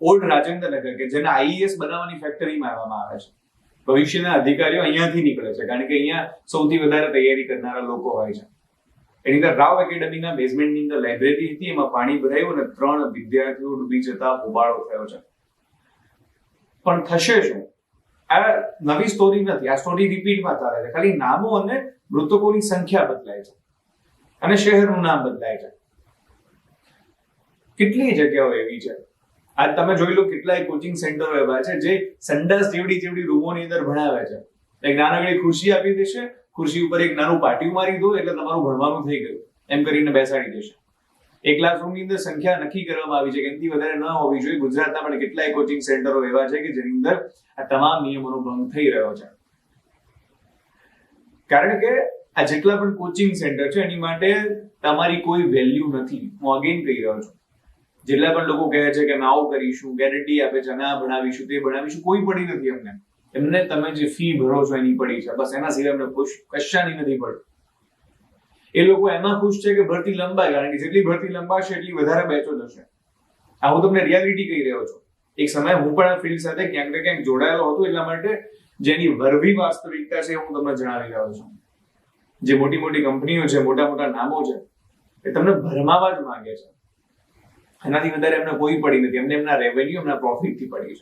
Old Rajendranagar, કે જેને IAS બનાવવાની ફેક્ટરીમાં આવવામાં આવે છે. ભવિષ્યના અધિકારીઓ અહીંયાથી નીકળે છે, કારણ કે અહીંયા સૌથી વધારે તૈયારી કરનારા લોકો હોય છે. એની અંદર રાવ એકેડમીના બેઝમેન્ટની અંદર લાઇબ્રેરી હતી, એમાં પાણી ભરાયું અને ત્રણ વિદ્યાર્થીઓ ડૂબી જતા હોબાળો થયો છે. પણ થશે શું? આ નવી સ્ટોરી નથી, આ સ્ટોરી રિપીટમાં ચાલે છે. ખાલી નામો અને મૃતકોની સંખ્યા બદલાય છે. અને શહેરનું નામ બદલાય છે. કેટલી જગ્યાઓ એવી છે? આજ તમે જોઈ લો કેટલાય કોચિંગ સેન્ટરો એવા છે જે સંડાસ જેવડી જેવડી રૂમોની અંદર ભણાવે છે. એક નાનકડી ખુરશી આપી દેશે, ખુરશી ઉપર એક નાનું પાટિયું મારી દો એટલે તમારું ભણવાનું થઈ ગયું. એમ કરીને બેસાડી દેશે. એક ક્લાસરૂમની અંદર સંખ્યા નક્કી કરવામાં આવી છે કે એનાથી વધારે ન હોવી જોઈએ. ગુજરાતના પણ કેટલાય કોચિંગ સેન્ટરો એવા છે કે જેની અંદર આ તમામ નિયમોનો ભંગ થઈ રહ્યો છે. કારણ કે આ જેટલા પણ કોચિંગ સેન્ટર છે, એની માટે તમારી કોઈ વેલ્યુ નથી. હું અગેન કહી રહ્યો છું. જેટલા પણ લોકો કહે છે કે અમે આવું કરીશું ગેરંટી આપે છે આ ભણાવીશું તે ભણાવીશું કોઈ પડી નથી અમને. એમને તમે જે ફી ભરો છો એની પડી છે. બસ એના સિવાય અમને ખુશ કશાની નથી પડતું એ લોકો એમાં ખુશ છે કે ભરતી લંબાય કારણ કે જેટલી ભરતી લંબાશે, એટલી વધારે બેચો જશે. આ હું તમને રિયાલિટી કહી રહ્યો છું. એક સમય હું પણ આ ફિલ્ડ સાથે ક્યાંક ને ક્યાંક જોડાયેલો હતો એટલા માટે જેની વરવી વાસ્તવિકતા છે હું તમને જણાવી રહ્યો છું. જે મોટી મોટી કંપનીઓ છે, મોટા મોટા નામો છે, એ તમને ભરમાવા જ માંગે છે. એનાથી વધારે એમને કોઈ પડી નથી. એમને એમના રેવન્યુ એમના પ્રોફિટથી પડી છે.